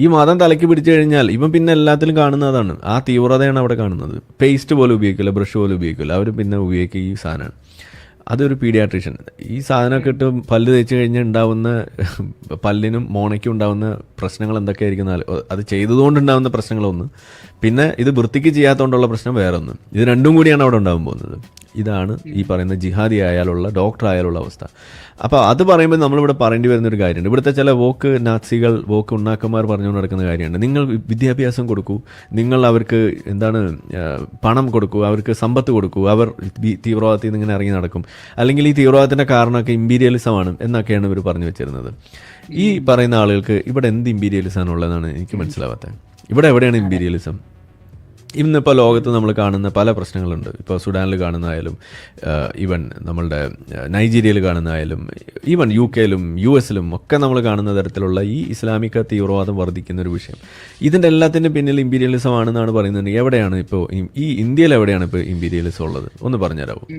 ഈ മതം തലയ്ക്ക് പിടിച്ചു കഴിഞ്ഞാൽ ഇവൻ പിന്നെ എല്ലാത്തിലും കാണുന്നതാണ്. ആ തീവ്രതയാണ് അവിടെ കാണുന്നത്. പേസ്റ്റ് പോലും ഉപയോഗിക്കില്ല ബ്രഷ് പോലും ഉപയോഗിക്കില്ല. അവർ പിന്നെ ഉപയോഗിക്കുക ഈ സാധനമാണ്. അതൊരു പീഡിയാട്രീഷ്യൻ. ഈ സാധനമൊക്കെ ഇട്ട് പല്ല് തേച്ച് കഴിഞ്ഞാൽ ഉണ്ടാവുന്ന പല്ലിനും മോണയ്ക്കും ഉണ്ടാവുന്ന പ്രശ്നങ്ങൾ എന്തൊക്കെയായിരിക്കും അത് ചെയ്തതുകൊണ്ടുണ്ടാവുന്ന പ്രശ്നങ്ങളൊന്ന്. പിന്നെ ഇത് വൃത്തിക്ക് ചെയ്യാത്തതുകൊണ്ടുള്ള പ്രശ്നം വേറെ ഒന്ന് ഇത് രണ്ടും കൂടിയാണ് അവിടെ ഉണ്ടാകാൻ പോകുന്നത്. ഇതാണ് ഈ പറയുന്ന ജിഹാദി ആയാലുള്ള ഡോക്ടർ ആയാലുള്ള അവസ്ഥ. അപ്പോൾ അത് പറയുമ്പോൾ നമ്മളിവിടെ പറയേണ്ടി വരുന്ന ഒരു കാര്യമുണ്ട്. ഇവിടുത്തെ ചില വോക്ക് നാസികൾ വോക്ക് ഉണ്ണാക്കന്മാർ പറഞ്ഞുകൊണ്ട് നടക്കുന്ന കാര്യമുണ്ട്. നിങ്ങൾ വിദ്യാഭ്യാസം കൊടുക്കൂ. നിങ്ങൾ അവർക്ക് എന്താണ് പണം കൊടുക്കൂ. അവർക്ക് സമ്പത്ത് കൊടുക്കൂ. അവർ തീവ്രവാദത്തിൽ നിന്ന് ഇങ്ങനെ ഇറങ്ങി നടക്കും. അല്ലെങ്കിൽ ഈ തീവ്രവാദത്തിന്റെ കാരണമൊക്കെ ഇമ്പീരിയലിസമാണ് എന്നൊക്കെയാണ് ഇവർ പറഞ്ഞു വെച്ചിരുന്നത്. ഈ പറയുന്ന ആളുകൾക്ക് ഇവിടെ എന്ത് ഇമ്പീരിയലിസമാണ് ഉള്ളതെന്നാണ് എനിക്ക് മനസ്സിലാവാത്തത്. ഇവിടെ എവിടെയാണ് ഇമ്പീരിയലിസം ഇന്നിപ്പോൾ ലോകത്ത് നമ്മൾ കാണുന്ന പല പ്രശ്നങ്ങളുണ്ട്. ഇപ്പോൾ സുഡാനിൽ കാണുന്നതായാലും ഈവൻ നമ്മളുടെ നൈജീരിയയിൽ കാണുന്നതായാലും ഈവൻ യു കെയിലും യു എസിലും ഒക്കെ നമ്മൾ കാണുന്ന തരത്തിലുള്ള ഈ ഇസ്ലാമിക തീവ്രവാദം വർദ്ധിക്കുന്ന ഒരു വിഷയം. ഇതിന്റെ എല്ലാത്തിന്റെ പിന്നിൽ ഇമ്പീരിയലിസം ആണെന്നാണ് പറയുന്നത്. എവിടെയാണ് ഇപ്പോൾ ഈ- ഇന്ത്യയിൽ എവിടെയാണ് ഇപ്പോൾ ഇമ്പീരിയലിസം ഉള്ളത്? ഒന്ന് പറഞ്ഞുതരാമോ